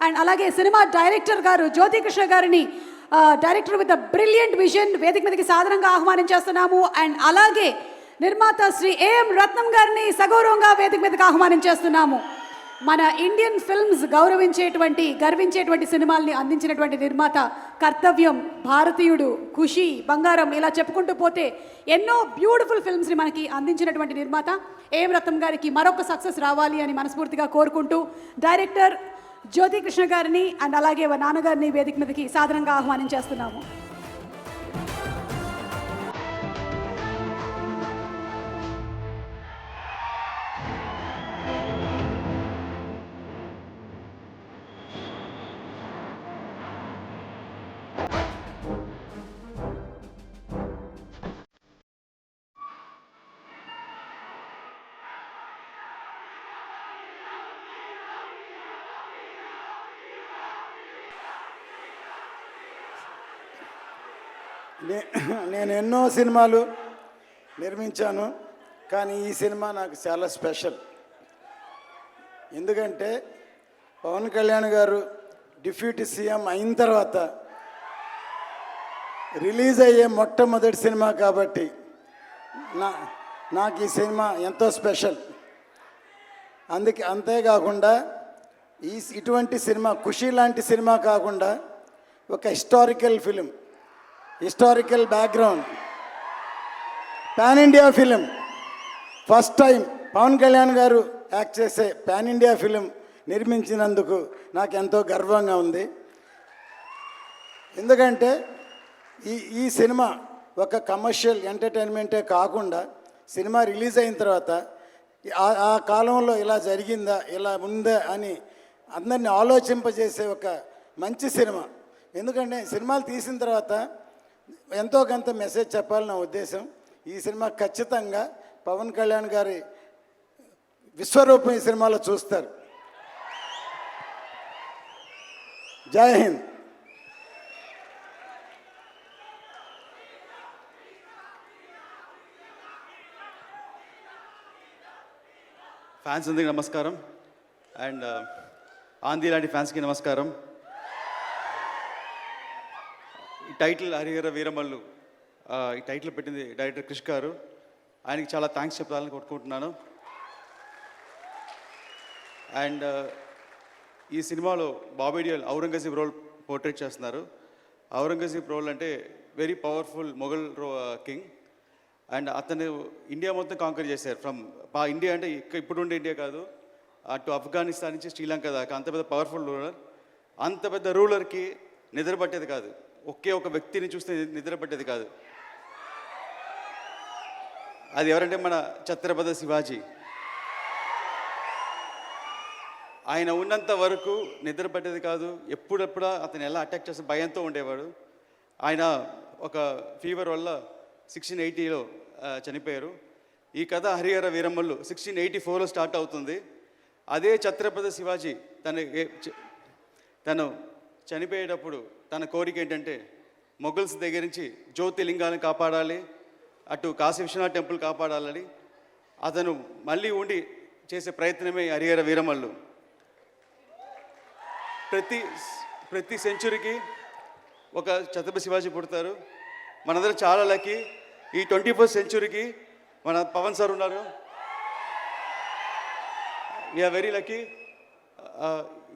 And అలాగే cinema director గారు జ్యోతి కృష్ణ గారిని డైరెక్టర్ విత్ బ్రిలియంట్ విజన్ వేదిక మీదకి సాధారణంగా ఆహ్వానించేస్తున్నాము అండ్ అలాగే నిర్మాత శ్రీ ఏఎం రత్నం గారిని సగౌరవంగా వేదిక మీదకి ఆహ్వానించేస్తున్నాము మన ఇండియన్ ఫిల్మ్స్ గౌరవించేటువంటి గర్వించేటువంటి సినిమాల్ని అందించినటువంటి నిర్మాత కర్తవ్యం భారతీయుడు ఖుషి బంగారం ఇలా చెప్పుకుంటూ పోతే ఎన్నో బ్యూటిఫుల్ ఫిల్మ్స్ని మనకి అందించినటువంటి నిర్మాత ఏం రత్నం గారికి మరొక సక్సెస్ రావాలి అని మనస్ఫూర్తిగా కోరుకుంటూ డైరెక్టర్ జ్యోతి కృష్ణ గారిని అండ్ అలాగే వారి నాన్నగారిని వేదిక మీదకి సాధారణంగా ఆహ్వానించేస్తున్నాము. నేను ఎన్నో సినిమాలు నిర్మించాను కానీ ఈ సినిమా నాకు చాలా స్పెషల్. ఎందుకంటే పవన్ కళ్యాణ్ గారు డిప్యూటీ సీఎం అయిన తర్వాత రిలీజ్ అయ్యే మొట్టమొదటి సినిమా కాబట్టి నా నాకు ఈ సినిమా ఎంతో స్పెషల్. అందుకే అంతేకాకుండా ఈ ఇటువంటి సినిమా ఖుషీ లాంటి సినిమా కాకుండా ఒక historical film historical background pan India film first time Pavan Kalyan గారు యాక్ట్ చేసే పాన్ ఇండియా ఫిలిం నిర్మించినందుకు నాకు ఎంతో గర్వంగా ఉంది. ఎందుకంటే ఈ ఈ సినిమా ఒక కమర్షియల్ ఎంటర్టైన్మెంటే కాకుండా సినిమా రిలీజ్ అయిన తర్వాత ఆ- కాలంలో ఇలా జరిగిందా ఇలా ఉందా అని అందరిని ఆలోచింపజేసే ఒక మంచి సినిమా. ఎందుకంటే సినిమాలు తీసిన తర్వాత ఎంతో కొంత మెసేజ్ చెప్పాలని నా ఉద్దేశం. ఈ సినిమా ఖచ్చితంగా పవన్ కళ్యాణ్ గారి విశ్వరూపం ఈ సినిమాలో చూస్తారు. జై హింద్. ఫ్యాన్స్ అందరికీ నమస్కారం. అండ్ uh, ఆంధీ లాంటి ఫ్యాన్స్కి నమస్కారం. టైటిల్ హరిహర వీరమల్లు. ఈ టైటిల్ పెట్టింది డైరెక్టర్ క్రిష్ గారు. ఆయనకి చాలా థ్యాంక్స్ చెప్పాలని కొట్టుకుంటున్నాను అండ్ ఈ సినిమాలో బాబేడియల్ ఔరంగజీబ్ రోల్ పోర్ట్రేట్ చేస్తున్నారు. ఔరంగజీబ్ రోల్ అంటే వెరీ పవర్ఫుల్ మొఘల్ రో కింగ్. అండ్ అతను ఇండియా మొత్తం కాంకర్ చేశారు. ఫ్రమ్ పా ఇండియా అంటే ఇక్క ఇప్పుడు ఉండే ఇండియా కాదు. అటు ఆఫ్ఘనిస్తాన్ నుంచి శ్రీలంక దాకా అంత పెద్ద పవర్ఫుల్ రూలర్. అంత పెద్ద రూలర్కి నిద్ర పట్టేది కాదు. ఒకే ఒక వ్యక్తిని చూస్తే నిద్ర పట్టేది కాదు. అది ఎవరంటే మన ఛత్రపతి శివాజీ. ఆయన ఉన్నంత వరకు నిద్ర పట్టేది కాదు. ఎప్పుడెప్పుడు అతను ఎలా అటాక్ చేస్తే భయంతో ఉండేవాడు. ఆయన ఒక ఫీవర్ వల్ల సిక్స్టీన్ ఎయిటీలో చనిపోయారు. ఈ కథ హరిహర వీరమ్మలు సిక్స్టీన్ ఎయిటీ ఫోర్లో స్టార్ట్ అవుతుంది. అదే ఛత్రపతి శివాజీ తన ఏ- తను చనిపోయేటప్పుడు తన కోరిక ఏంటంటే మొఘల్స్ దగ్గర నుంచి జ్యోతిలింగాన్ని కాపాడాలి అటు కాశీ విశ్వనాథ్ టెంపుల్ కాపాడాలని. అతను మళ్ళీ ఉండి చేసే ప్రయత్నమే ఈ హరిహర వీరమల్లు. ప్రతి ప్రతి సెంచురీకి ఒక ఛత్రపతి శివాజీ పుడతారు. మనందరం చాలా లక్కీ. ఈ ట్వంటీ ఫస్ట్ సెంచురీకి మన పవన్ సార్ ఉన్నారు. వీఆర్ వెరీ లక్కీ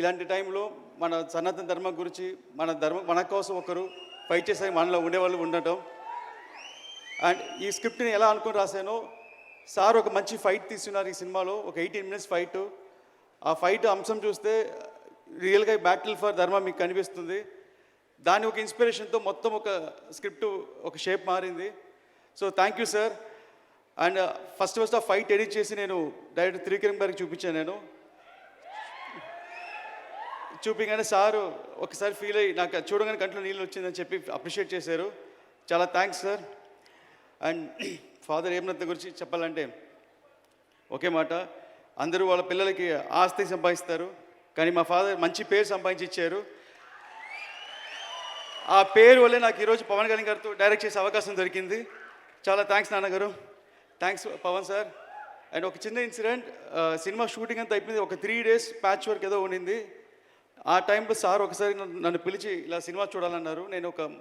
ఇలాంటి టైంలో మన సనాతన ధర్మం గురించి మన ధర్మం మన కోసం ఒకరు ఫైట్ చేసే మనలో ఉండేవాళ్ళు ఉండటం. అండ్ ఈ స్క్రిప్ట్ని ఎలా అనుకుని రాశానో సార్ ఒక మంచి ఫైట్ తీసుకున్నారు ఈ సినిమాలో ఒక ఎయిటీన్ మినిట్స్ ఫైట్ ఆ ఫైట్ అంశం చూస్తే రియల్గా బ్యాటిల్ ఫర్ ధర్మ మీకు కనిపిస్తుంది. దాని ఒక ఇన్స్పిరేషన్తో మొత్తం ఒక స్క్రిప్ట్ ఒక షేప్ మారింది. So thank you sir and first first ఆ ఫైట్ ఎడిట్ చేసి నేను డైరెక్ట్ త్రికిరణ్ గారికి చూపించాను నేను. చూపించగానే సారు ఒకసారి ఫీల్ అయ్యి నాకు చూడగానే కంట్లో నీళ్ళు వచ్చిందని చెప్పి అప్రిషియేట్ చేశారు. చాలా థ్యాంక్స్ సార్ అండ్ ఫాదర్ ఏమనంత గురించి చెప్పాలంటే ఒకే మాట. అందరూ వాళ్ళ పిల్లలకి ఆస్తి సంపాదిస్తారు కానీ మా ఫాదర్ మంచి పేరు సంపాదించి ఇచ్చారు ఆ పేరు వల్లే నాకు ఈరోజు పవన్ కళ్యాణ్ గారితో డైరెక్ట్ చేసే అవకాశం దొరికింది. చాలా థ్యాంక్స్ నాన్నగారు. థ్యాంక్స్ పవన్ సార్ అండ్ ఒక చిన్న ఇన్సిడెంట్ సినిమా షూటింగ్ అంతా అయిపోయింది. ఒక త్రీ డేస్ ప్యాచ్ వర్క్ ఏదో ఉండింది. ఆ టైంలో సార్ ఒకసారి నన్ను- పిలిచి ఇలా సినిమా చూడాలన్నారు. నేను ఒక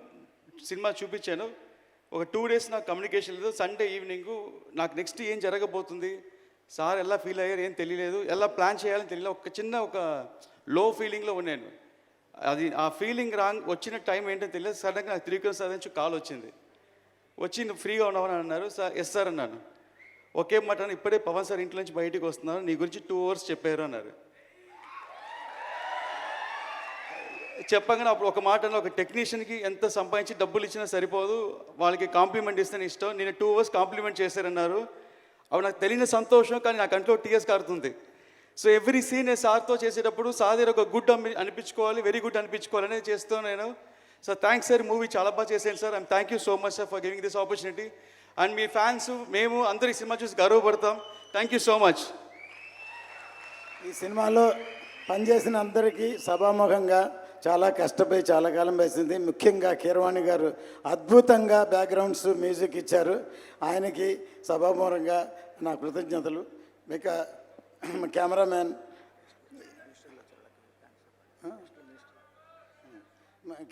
సినిమా చూపించాను. ఒక టూ డేస్ నాకు కమ్యూనికేషన్ లేదు. సండే ఈవినింగ్ నాకు నెక్స్ట్ ఏం జరగబోతుంది? సార్ ఎలా ఫీల్ అయ్యారు? ఏం తెలియలేదు. ఎలా ప్లాన్ చేయాలని తెలియలేదు. ఒక చిన్న ఒక లో ఫీలింగ్లో ఉన్నాను. అది ఆ ఫీలింగ్ రాంగ్ వచ్చిన టైం ఏంటో తెలియదు సడన్గా నాకు త్రివిక్రమ్ సార్ నుంచి కాల్ వచ్చింది. వచ్చి నువ్వు ఫ్రీగా ఉన్నావని అన్నారు. సార్ ఎస్ సార్ అన్నాను. ఒకే మాట ఇప్పుడే పవన్ సార్ ఇంట్లో నుంచి బయటకు వస్తున్నారు. నీ గురించి టూ అవర్స్ చెప్పారు అన్నారు. చెప్పగానే అప్పుడు ఒక మాట ఒక టెక్నీషియన్కి ఎంత సంపాదించి డబ్బులు ఇచ్చినా సరిపోదు. వాళ్ళకి కాంప్లిమెంట్ ఇస్తేనే ఇష్టం. నేను టూ అవర్స్ కాంప్లిమెంట్ చేశారన్నారు. అవి నాకు తెలియని సంతోషం కానీ నా కంట్లో టీఎస్ కారుతుంది. సో ఎవ్రీ సీన్ నేను సార్తో చేసేటప్పుడు సార్ దగ్గర ఒక గుడ్ అనిపించుకోవాలి వెరీ గుడ్ అనిపించుకోవాలి అనేది చేస్తూ నేను. సార్ థ్యాంక్స్ సార్ మూవీ చాలా బాగా చేశాను sir. I'm thank you so much sir for giving this opportunity. And me fans మేము అందరి సినిమా చూసి గర్వపడతాం. Thank you so much. ఈ సినిమాలో పనిచేసిన అందరికీ సభాముఖంగా చాలా కష్టపడి చాలా కాలం వేసింది. ముఖ్యంగా కీరవాణి గారు అద్భుతంగా బ్యాక్గ్రౌండ్స్ మ్యూజిక్ ఇచ్చారు. ఆయనకి సభామూలంగా నా కృతజ్ఞతలు. ఇక కెమెరామ్యాన్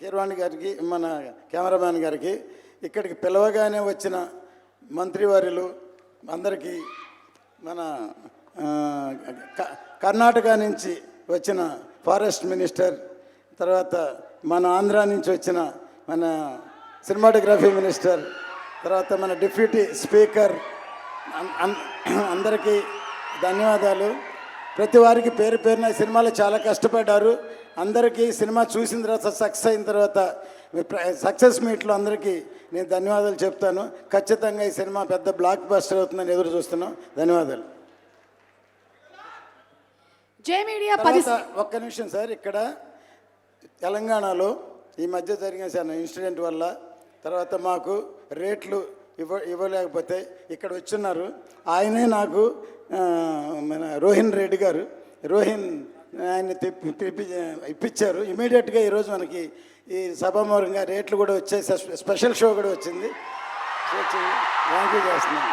కీరవాణి గారికి మన కెమెరామ్యాన్ గారికి ఇక్కడికి పిలవగానే వచ్చిన మంత్రివర్యులు అందరికీ మన క- కర్ణాటక నుంచి వచ్చిన ఫారెస్ట్ మినిస్టర్ తర్వాత మన ఆంధ్ర నుంచి వచ్చిన మన సినిమాటోగ్రఫీ మినిస్టర్ తర్వాత మన డిప్యూటీ స్పీకర్ అందరికీ ధన్యవాదాలు. ప్రతి వారికి పేరు పేరున సినిమాలో చాలా కష్టపడ్డారు. అందరికీ సినిమా చూసిన తర్వాత సక్సెస్ అయిన తర్వాత సక్సెస్ మీట్లో అందరికీ నేను ధన్యవాదాలు చెప్తాను. ఖచ్చితంగా ఈ సినిమా పెద్ద బ్లాక్ బస్టర్ అవుతుందని ఎదురు చూస్తున్నాం. ధన్యవాదాలు. ఒక్క నిమిషం సార్ ఇక్కడ తెలంగాణలో ఈ మధ్య జరిగిన చిన్న ఇన్సిడెంట్ వల్ల తర్వాత మాకు రేట్లు ఇవ్వ ఇవ్వలేకపోతే ఇక్కడ వచ్చున్నారు. ఆయనే నాకు మన రోహిన్ రెడ్డి గారు రోహిన్ ఆయన్ని తెప్పి తెప్పి ఇప్పించారు. ఇమీడియట్గా ఈరోజు మనకి ఈ సభామూలంగా రేట్లు కూడా వచ్చాయి స్పెషల్ షో కూడా వచ్చింది. వచ్చింది థ్యాంక్ యూ చేస్తున్నాను